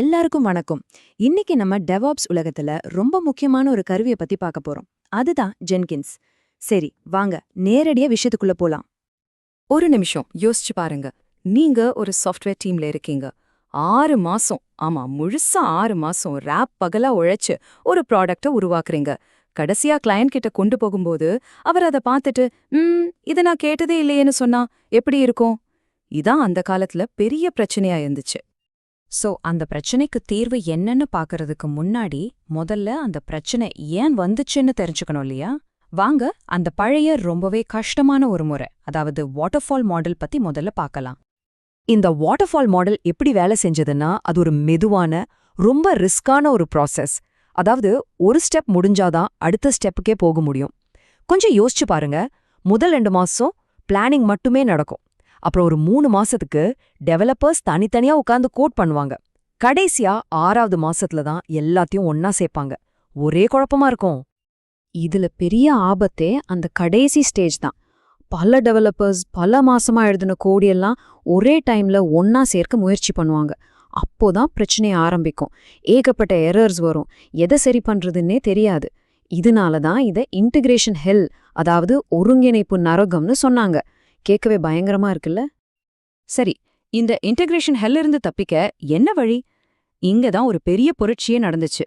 எல்லாருக்கும் வணக்கம். இன்னைக்கு நம்ம டெவாப்ஸ் உலகத்துல ரொம்ப முக்கியமான ஒரு கருவியை பத்தி பார்க்க போறோம். அதுதான் ஜென்கின்ஸ் சரி வாங்க நேரடியா விஷயத்துக்குள்ள போலாம். ஒரு நிமிஷம் யோசிச்சு பாருங்க. நீங்க ஒரு சாஃப்ட்வேர் டீம்ல இருக்கீங்க. ஆறு மாசம் ஆமா முழுசா ஆறு மாசம் ரேப் பகலா உழைச்சு ஒரு ப்ராடக்ட உருவாக்குறீங்க. கடைசியா கிளையண்ட் கிட்ட கொண்டு போகும்போது அவர் அதை பார்த்துட்டு ம் இதை நான் கேட்டதே இல்லையேன்னு சொன்னா எப்படி இருக்கும்? இதான் அந்த காலத்துல பெரிய பிரச்சனையா இருந்துச்சு. சோ அந்த பிரச்சனைக்கு தீர்வு என்னன்னு பாக்கறதுக்கு முன்னாடி முதல்ல அந்த பிரச்சனை ஏன் வந்துச்சுன்னு தெரிஞ்சுக்கணும் இல்லையா? வாங்க அந்த பழைய ரொம்பவே கஷ்டமான ஒரு முறை அதாவது வாட்டர்ஃபால் மாடல் பத்தி முதல்ல பார்க்கலாம். இந்த வாட்டர்ஃபால் மாடல் எப்படி வேலை செஞ்சதுன்னா அது ஒரு மெதுவான ரொம்ப ரிஸ்கான ஒரு ப்ராசஸ் அதாவது ஒரு ஸ்டெப் முடிஞ்சாதான் அடுத்த ஸ்டெப்புக்கே போக முடியும். கொஞ்சம் யோசிச்சு பாருங்க. முதல் ரெண்டு மாசம் பிளானிங் மட்டுமே நடக்கும். அப்புறம் ஒரு மூணு மாசத்துக்கு டெவலப்பர்ஸ் தனித்தனியா உட்கார்ந்து கோட் பண்ணுவாங்க. கடைசியா ஆறாவது மாசத்துல தான் எல்லாத்தையும் ஒன்னா சேர்ப்பாங்க. ஒரே குழப்பமா இருக்கும். இதுல பெரிய ஆபத்தே அந்த கடைசி ஸ்டேஜ் தான். பல டெவலப்பர்ஸ் பல மாசமா எழுதின கோடியெல்லாம் ஒரே டைம்ல ஒன்னா சேர்க்க முயற்சி பண்ணுவாங்க. அப்போதான் பிரச்சனை ஆரம்பிக்கும். ஏகப்பட்ட எரர்ஸ் வரும். எதை சரி பண்றதுன்னே தெரியாது. இதனால தான் இதை இன்டிகிரேஷன் ஹெல் அதாவது ஒருங்கிணைப்பு நரகம்னு சொன்னாங்க. கேட்கவே பயங்கரமா இருக்குல்ல? சரி இந்த இன்டகிரேஷன் ஹெல்ல இருந்து தப்பிக்க என்ன வழி? இங்க தான் ஒரு பெரிய புரட்சியே நடந்துச்சு.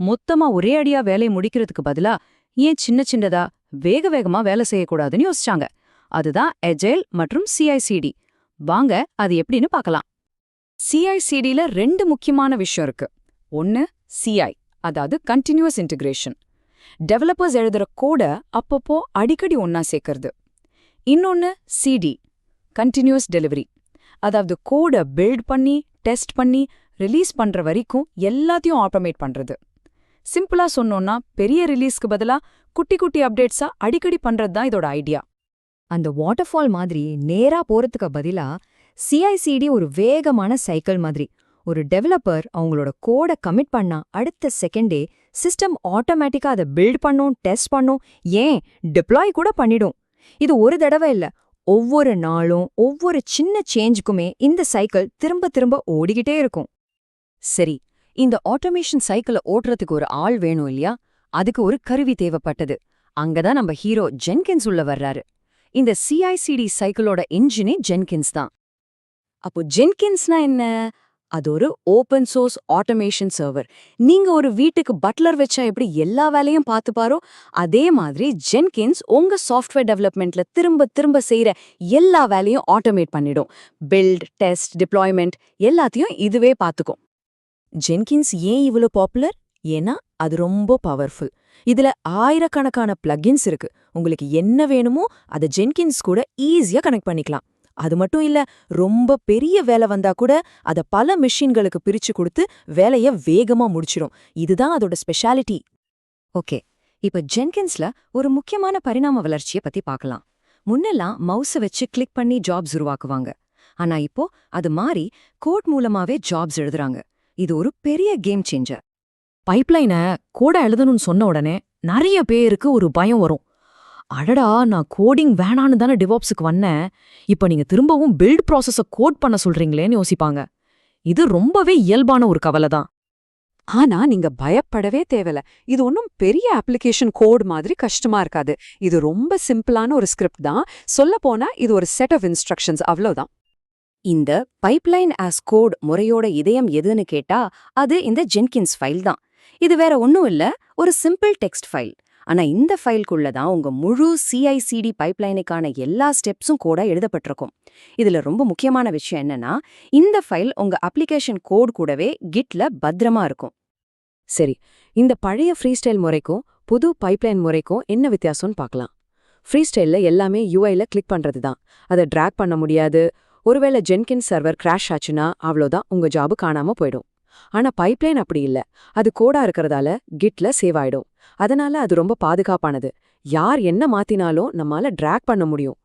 மொத்தமா ஒரே அடியா வேலையை முடிக்கிறதுக்கு பதிலா ஏன் சின்ன சின்னதா வேக வேகமா வேலை செய்யக்கூடாதுன்னு யோசிச்சாங்க. அதுதான் எஜைல் மற்றும் சிஐசிடி வாங்க அது எப்படின்னு பார்க்கலாம். சிஐசிடில ரெண்டு முக்கியமான விஷயம் இருக்கு. ஒன்னு சிஐ அதாவது கண்டினியூஸ் இன்டிகிரேஷன் டெவலப்பர்ஸ் எழுதுற கோட அப்பப்போ அடிக்கடி ஒன்னா சேர்க்கறது. இன்னொன்னு சிடி கண்டினியூஸ் டெலிவரி அதாவது கோட பில்ட் பண்ணி டெஸ்ட் பண்ணி ரிலீஸ் பண்ற வரைக்கும் எல்லாத்தையும் ஆட்டோமேட் பண்றது. சிம்பிளா சொன்னோம்னா பெரிய ரிலீஸ்க்கு பதிலா குட்டி குட்டி அப்டேட்ஸா அடிக்கடி பண்றது தான் இதோட ஐடியா அந்த வாட்டர்ஃபால் மாதிரி நேரா போறதுக்கு பதிலா சிஐசிடி ஒரு வேகமான சைக்கிள் மாதிரி. ஒரு டெவலப்பர் அவங்களோட கோட கமிட் பண்ணா அடுத்த செகண்டே சிஸ்டம் ஆட்டோமேட்டிக்கா அதை பில்ட் பண்ணும் டெஸ்ட் பண்ணும் ஏன்? டிப்ளாய் கூட பண்ணிடும். இது ஒரு தடவை இல்ல ஒவ்வொரு நாளும் ஒவ்வொரு சின்ன சேஞ்சுக்குமே இந்த சைக்கிள் திரும்ப திரும்ப ஓடிக்கிட்டே இருக்கும். சரி இந்த ஆட்டோமேஷன் சைக்கிளை ஓட்டுறதுக்கு ஒரு ஆள் வேணும் இல்லையா? அதுக்கு ஒரு கருவி தேவைப்பட்டது. அங்கதான் நம்ம ஹீரோ ஜென்கின்ஸ் உள்ள வர்றாரு. இந்த சிஐசிடி சைக்கிளோட இன்ஜினே ஜென்கின்ஸ் தான். அப்போ ஜென்கின்ஸ்னா என்ன? அது ஒரு ஓபன் சோர்ஸ் ஆட்டோமேஷன் சர்வர் நீங்க ஒரு வீட்டுக்கு பட்லர் வச்சா எப்படி எல்லா வேலையும் பார்த்துப்பாரோ? அதே மாதிரி ஜென்கின்ஸ் உங்க சாஃப்ட்வேர் டெவலப்மெண்ட்ல திரும்ப திரும்ப செய்யற எல்லா வேலையும் ஆட்டோமேட் பண்ணிடும். பில்ட் டெஸ்ட் டிப்ளாய்மெண்ட் எல்லாத்தையும் இதுவே பார்த்துக்கும். ஜென்கின்ஸ் ஏன் இவ்வளோ பாப்புலர் ஏன்னா அது ரொம்ப பவர்ஃபுல் இதுல ஆயிரக்கணக்கான பிளகின்ஸ் இருக்கு. உங்களுக்கு என்ன வேணுமோ அதை ஜென்கின்ஸ் கூட ஈஸியா கனெக்ட் பண்ணிக்கலாம். அது மட்டும் இல்ல ரொம்ப பெரிய வேலை வந்தா கூட அத பல மெஷின்களுக்கு பிரிச்சு கொடுத்து வேலைய வேகமா முடிச்சிடும் இதுதான் அதோட ஸ்பெஷாலிட்டி. ஓகே இப்ப ஜென்கின்ஸ்ல ஒரு முக்கியமான பரிணாம வளர்ச்சிய பத்தி பார்க்கலாம் முன்னெல்லாம் மவுஸ வச்சு கிளிக் பண்ணி ஜாப்ஸ் உருவாக்குவாங்க. ஆனா இப்போ அது மாறி கோட் மூலமாவே ஜாப்ஸ் எழுதுறாங்க. இது ஒரு பெரிய கேம் சேஞ்சர். பைப்லைனை கூட எழுதணும்னு சொன்ன உடனே நிறைய பேருக்கு ஒரு பயம் வரும். அடடா நான் கோடிங் வேணான்னு தானே டிவாப்ஸுக்கு வந்தேன். இப்ப நீங்க திரும்பவும் பில்ட் ப்ராசஸ கோட் பண்ண சொல்றீங்களேன்னு யோசிப்பாங்க. இது ரொம்பவே இயல்பான ஒரு கவலை தான். ஆனா நீங்க பயப்படவே தேவையில்ல. இது ஒன்றும் பெரிய அப்ளிகேஷன் கோட் மாதிரி கஷ்டமா இருக்காது. இது ரொம்ப சிம்பிளான ஒரு ஸ்கிரிப்ட் தான். சொல்ல போனா இது ஒரு செட் ஆஃப் இன்ஸ்ட்ரக்ஷன்ஸ் அவ்வளவுதான். இந்த பைப்லைன் ஆஸ் கோட் முறையோட இதயம் எதுன்னு கேட்டா அது இந்த ஜென்கின்ஸ் ஃபைல் தான். இது வேற ஒன்றும் இல்ல. ஒரு சிம்பிள் டெக்ஸ்ட் ஃபைல் ஆனா இந்த ஃபைல்குள்ள தான் உங்க முழு சிஐசிடி பைப்லைனுக்கான எல்லா ஸ்டெப்ஸும் கூட எழுதப்பட்டிருக்கும். இதுல ரொம்ப முக்கியமான விஷயம் என்னன்னா இந்த ஃபைல் உங்க அப்ளிகேஷன் கோட் கூடவே கிட்ல பத்திரமா இருக்கும். சரி இந்த பழைய ஃப்ரீஸ்டைல் முறைக்கும் புது பைப்லைன் முறைக்கும் என்ன வித்தியாசம்னு பார்க்கலாம் ஃப்ரீஸ்டைல்ல எல்லாமே யூஐல கிளிக் பண்றது தான். அதை ட்ராக் பண்ண முடியாது. ஒருவேளை ஜென்கின் சர்வர் கிராஷ் ஆச்சுன்னா அவ்வளோதான் உங்க ஜாபு காணாம போயிடும். ஆனா பைப்லைன் அப்படி இல்ல. அது கோடா இருக்கறதால கிட்ல சேவ் ஆயிடும். அதனால அது ரொம்ப பாதுகாப்பானது. யார் என்ன மாத்தினாலும் நம்மால டிராக் பண்ண முடியும்.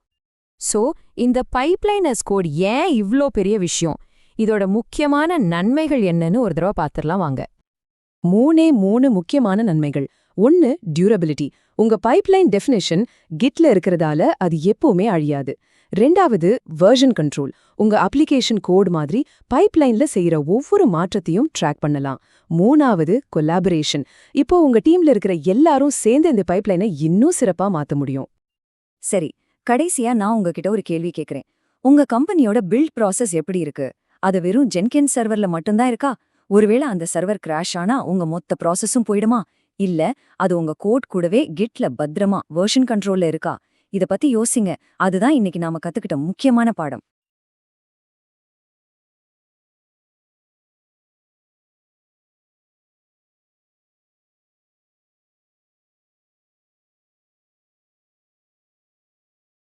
சோ இந்த பைப்லைனஸ் கோட் ஏன் இவ்ளோ பெரிய விஷயம்? இதோட முக்கியமான நன்மைகள் என்னன்னு ஒரு தடவை பார்த்துடலாம் வாங்க. மூணே மூணு முக்கியமான நன்மைகள். ஒன்னு டியூரபிலிட்டி உங்க பைப்லைன் டெஃபினேஷன் கிட்ல இருக்கிறதால அது எப்பவுமே அழியாது. ரெண்டாவது வெர்ஷன் கண்ட்ரோல் உங்க அப்ளிகேஷன் கோட் மாதிரி பைப்லைன்ல செய்யற ஒவ்வொரு மாற்றத்தையும் ட்ராக் பண்ணலாம். மூணாவது கொலாபரேஷன் இப்போ உங்க டீம்ல இருக்கிற எல்லாரும் சேர்ந்து இந்த பைப்லைனை இன்னும் சிறப்பா மாத்த முடியும். சரி கடைசியா நான் உங்ககிட்ட ஒரு கேள்வி கேக்குறேன். உங்க கம்பெனியோட பில்ட் ப்ராசஸ் எப்படி இருக்கு? அது வெறும் ஜென்கென் சர்வர்ல மட்டும்தான் இருக்கா? ஒருவேளை அந்த சர்வர் கிராஷ் ஆனா உங்க மொத்த ப்ராசஸும் போயிடுமா? இல்ல அது உங்க கோட் கூடவே கிட்ல பத்திரமா வெர்ஷன் கண்ட்ரோல்ல இருக்கா? இத பத்தி யோசிங்க. அதுதான் இன்னைக்கு நாம கத்துக்கிட்ட முக்கியமான பாடம்.